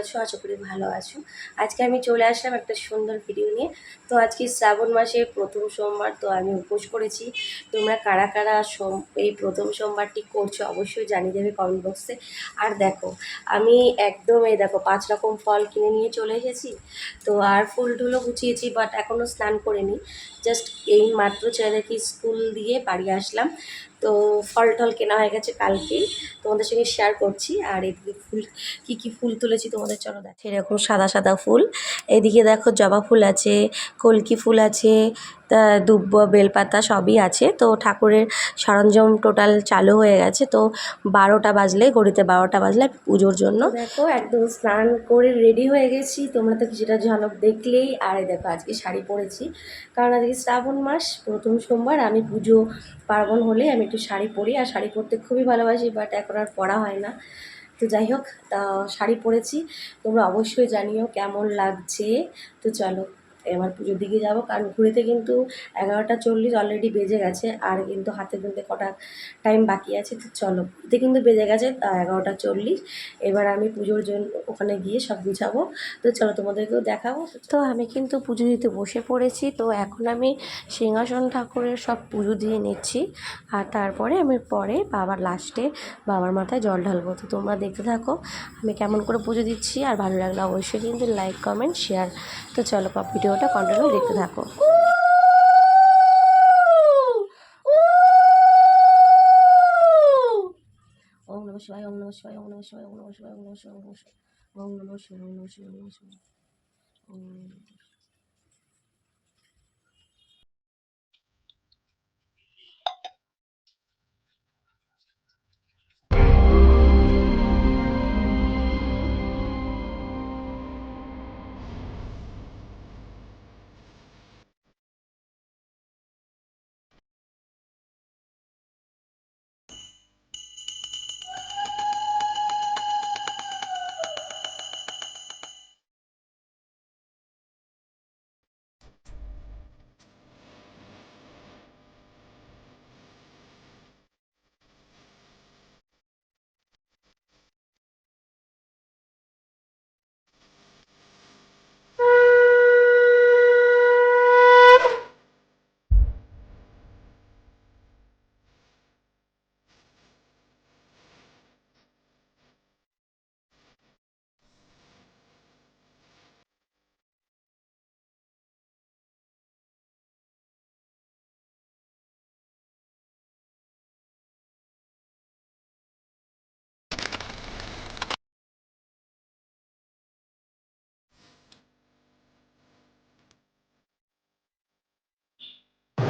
আছো? আশা করি ভালো আছো। আজকে আমি চলে আসলাম একটা সুন্দর ভিডিও নিয়ে। তো আজকে শ্রাবণ মাসের প্রথম সোমবার, তো আমি উপোস করেছি। তোমরা কারা কারা সোম, এই প্রথম সোমবারটি করছ অবশ্যই জানিয়ে দেবে কমেন্ট বক্সে আর দেখো, আমি একদম এই দেখো, পাঁচ রকম ফল কিনে নিয়ে চলে এসেছি। তো আর ফুল টুলও গুছিয়েছি বাট এখনও স্নান করিনি। জাস্ট এই মাত্র ছেলেদেরকে স্কুল দিয়ে বাড়ি আসলাম। তো ফল টল কেনা হয়ে গেছে কালকেই। তোমাদের সঙ্গে শেয়ার করছি। আর এদিকে ফুল, কী কী ফুল তুলেছি তোমাদের চলো দেখো এরকম সাদা সাদা ফুল। এদিকে দেখো জবা ফুল আছে, কলকি ফুল আছে, তা দুব্ব, বেলপাতা সবই আছে। তো ঠাকুরের সরঞ্জাম টোটাল চালু হয়ে গেছে। তো বারোটা বাজলে, ঘড়িতে বারোটা বাজলে পুজোর জন্য। দেখো, একদম স্নান করে রেডি হয়ে গেছি। তোমরা তো কিছুটা ঝলক দেখলেই। আর দেখো, আজকে শাড়ি পরেছি। কারণ আজকে শ্রাবণ মাস, প্রথম সোমবার। আমি পুজো পার্বণ হলে আমি একটু শাড়ি পরি। আর শাড়ি পরতে খুবই ভালোবাসি বাট এখন আর পরা হয় না। তো যাই হোক তা শাড়ি পরেছি তোমরা অবশ্যই জানিও কেমন লাগছে। তো চলো। এবার পুজোর দিকে যাব, কারণ ঘুরেতে কিন্তু এগারোটা চল্লিশ অলরেডি বেজে গেছে, আর কিন্তু হাতে গুনতে কটা টাইম বাকি আছে, তো চলো, ঘুরতে কিন্তু বেজে গেছে এগারোটা চল্লিশ। এবার আমি পুজোর জন্য ওখানে গিয়ে সব গুছাবো, তো চলো তোমাদেরকেও দেখাবো। তো আমি কিন্তু পুজো দিতে বসে পড়েছি, তো এখন আমি সিংহাসন ঠাকুরের সব পুজো দিয়ে নিচ্ছি, আর তারপরে আমি পরে বাবার লাস্টে বাবার মাথায় জল ঢালবো, তো তোমরা দেখতে থাকো, আমি কেমন করে পুজো দিচ্ছি, আর ভালো লাগলে অবশ্যই কিন্তু লাইক কমেন্ট শেয়ার তো চলো ভিডিওটা কন্টিনিউ দেখতে থাকো ওম নমঃ শিবায় ওম নমঃ শিবায় ওম নমঃ শিবায় ওম নমঃ শিবায় ওম নমঃ শিবায় ওম নমঃ শিবায় ওম নমঃ শিবায় ওম নমঃ শিবায় ওম নমঃ শিবায় ওম